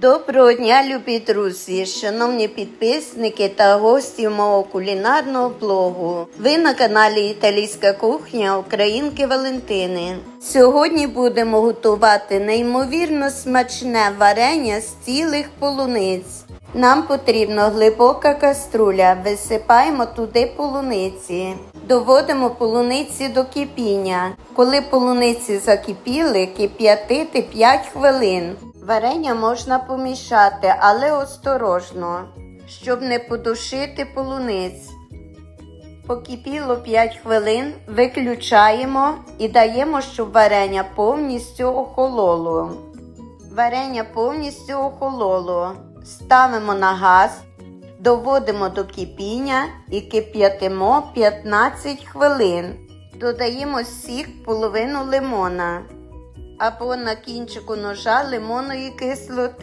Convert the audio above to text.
Доброго дня, любі друзі, шановні підписники та гості мого кулінарного блогу. Ви на каналі Італійська кухня Українки Валентини. Сьогодні будемо готувати неймовірно смачне варення з цілих полуниць. Нам потрібна глибока каструля. Висипаємо туди полуниці. Доводимо полуниці до кипіння. Коли полуниці закипіли, кип'ятити 5 хвилин. Варення можна помішати, але осторожно, щоб не подушити полуниць. Покипіло 5 хвилин, виключаємо і даємо, щоб варення повністю охололо. Варення повністю охололо. Ставимо на газ, доводимо до кипіння і кип'ятимо 15 хвилин. Додаємо сік половину лимона або на кінчику ножа лимонної кислоти.